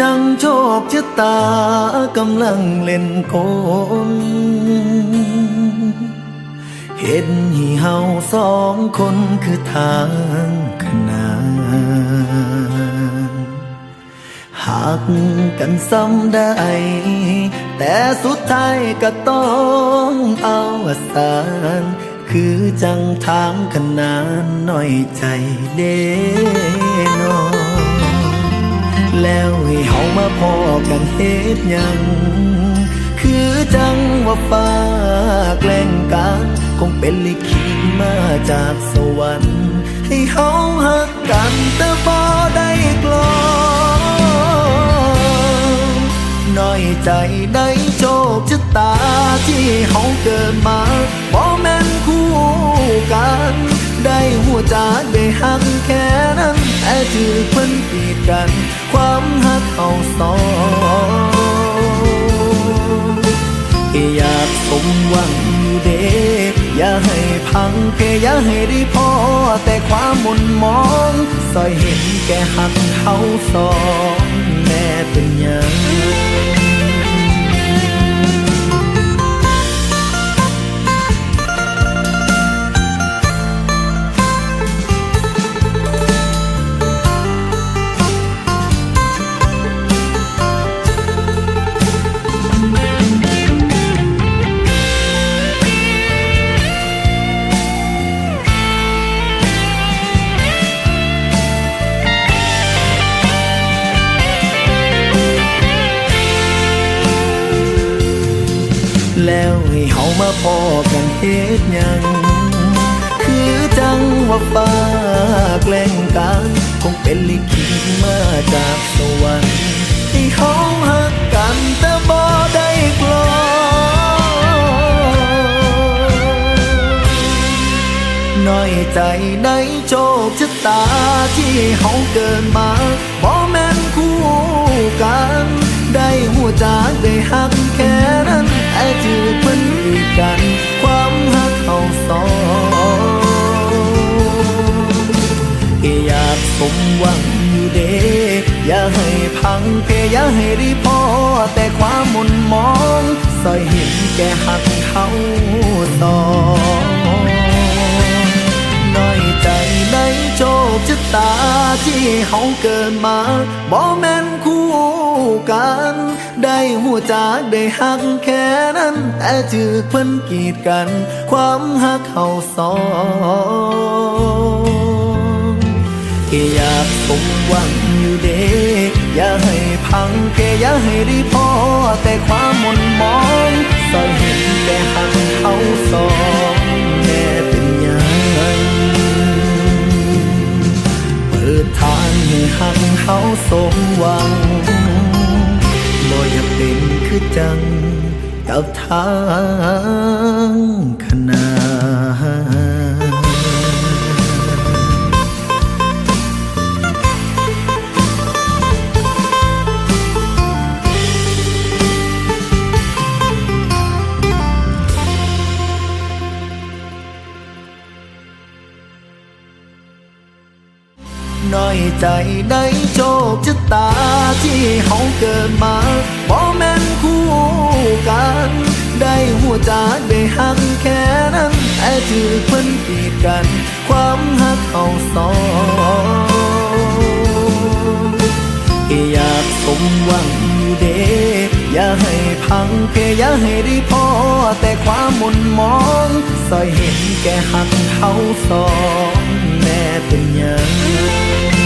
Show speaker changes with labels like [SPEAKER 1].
[SPEAKER 1] จังโชคชะตากำลังเล่นกลเห็นห้เฮาสองคนคือทางขนานหากกันซ้ำได้ แต่สุดท้ายก็ต้องเอาสารคือจังทางขนานหน่อยใจเด้นอ แล้วให้เฮามาพอกันเฮ็ดหยังคือจังว่าฟ้าแกล้งกันคงเป็นลิขิตมาจากสวรรค์ ให้เฮาหักกันแต่บ่ได้กลอน้อยใจได้โชคชะตาที่เฮาเกิดมาบ่แม่นคู่กัน ได้หัวจากได้หัก แค่คือเพิ่นปีดกัน ความหักเอาสองอยากสมหวังอยู่เด็กอย่าให้พังแค่อย่าให้ได้พอ แต่ความหมุนมองสอยเห็นแก่หักเขาสองแม่เป็นยัง แล้วให้เฮามาพอกันเฮ็ดหยัง คือจังว่าฟ้าแกล้งกันคงเป็นลิขิตมาจากสวรรค์ให้เฮาหักกันแต่บ่ได้กลอน้อยใจในโชคชะตาที่เฮาเกิดมาบ่แม่นคู่กัน ได้หัวจากได้หักแค่ นั้นแต่จือเพิ่นอีกกัน ความหักเขาสองอยากสมหวังอยู่เด้อย่าให้พังเพอย่าให้รีพอ แต่ความหมุนมองสอยเห็นแก่หักเขาสองน้อยใจในโชคชะตาที่เฮาเกิดมาบ่แม่นคู่กัน ได้หัวจากได้หักแค่นั้นแต่จือเพิ่นกีดกัน ความหักเขาสองแค่อยากสมหวังอยู่เด้อย่าให้พังแค่อย่าให้ได้พอแต่ความมนมองสอยเห็นแต่หักเขาสอง จังกับทางขนานน้อยใจได้โชคชะตาที่เฮาเกิดมา บ่แม่นคู่กัน ได้หัวจาได้หักแค่นั้นแต่ถือเพิ่นปีดกัน ความหักเอาสองอยากสมหวังอยู่เด้อย่าให้พังเพอย่าให้ได้พอ แต่ความหมุนมองสอยเห็นแก่หักเขาสองแม่เป็นยัง